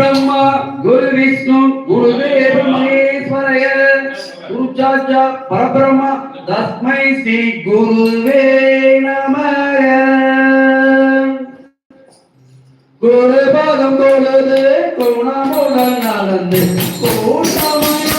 பிரம்மா குரு விஷ்ணு குரு மகேஸ்வரய குரு சாச்சா பரபிரம்மா தஸ்மை ஸ்ரீ குருவே நமக. குரு பாதம் பொழுது கோணமுடன் நடந்து கோணமயோ